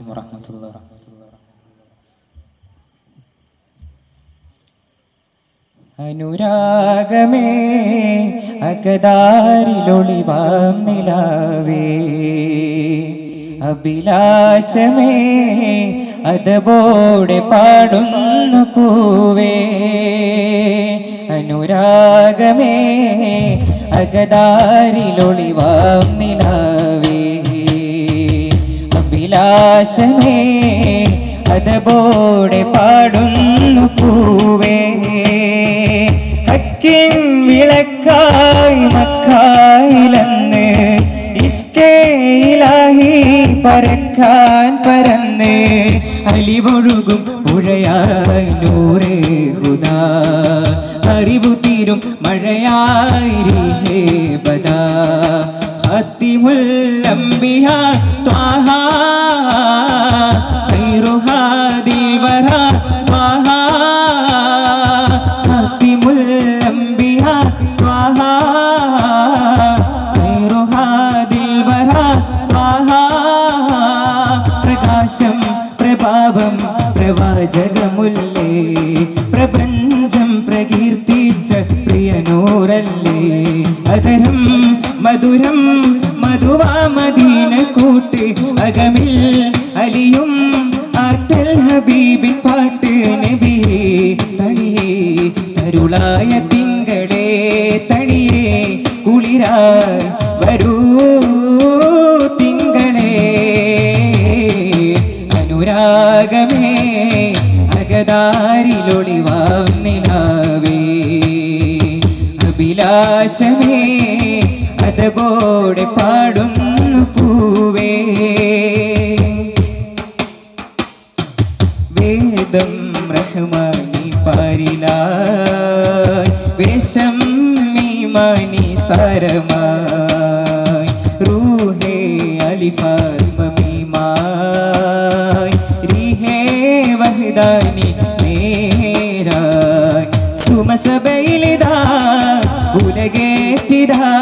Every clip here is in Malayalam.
അലൈക്കും വറഹമത്തുള്ള അനുരാഗമേ അകദാരിലൊളിവാം നിലാവേ. അഭിലാഷമേ അതബോടെ പാടുന്നു പൂവേ. അനുരാഗമേ അകദാരിലൊളിവാം നിലാവേ അഭിലാഷമേ അതബോടെ പാടുന്നു പൂവേ. ഹക്കിൻ വിളക്കായി മക്കായിലെന്ന് ഇഷ്ടയിലായി പരക്കാൻ പരന്ന് അലിവൊഴുകും പുഴയായി നൂറേ ഹുദാ അറിവു തീരും മഴയായി ബദാ ഹത്തിമുൽ ത്വാഹാ ത്വാഹ ത്വാഹ പ്രകാശം പ്രഭാവം പ്രവാചകമുല്ലേ? പ്രപഞ്ചം പ്രകീർത്തിച്ച പ്രിയനൂറല്ലേ അതരം മധുരം മധുവാമദീന കൂട്ട് അകമിൽ അലിയും ആർത്തൽ ഹബീബിൻ തരുളായ തിങ്കളേ തടിയെ കുളിരായി വരൂ തിങ്കളേ. അനുരാഗമേ അകതാരിലൊളിവാം അഭിലാഷമേ അതബോടെ പാടുന്നു പൂവേ. വേദം റഹ്മാനി പാരിലായി വേഷം മീമാനി സാരമായി. റൂഹേ അലിഫാത്മീമായി റിഹേ വഹദാനി നേരായി. സുമസബയിലിതാ ഉലകേറ്റിതാ.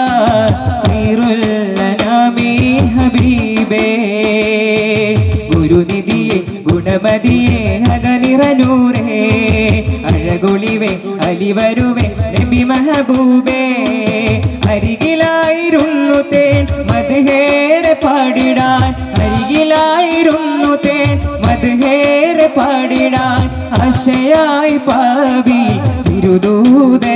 ഖൈറുല്ലനാമി ഹബീബേ. ഗുരുനിധിയെ ഗുണമതിയെ അകനിറനൂരേ അഴകൊളിവേ അലിവരുവേ നബി മഹബൂബേ. അരികിലായിരുന്നു തേൻ മധുഹേറെ പാടിടാൻ. അരികിലായിരുന്നു തേൻ മധുഹേറെ പാടിടാൻ. ആശയായി പാവി തിരുദൂതരേ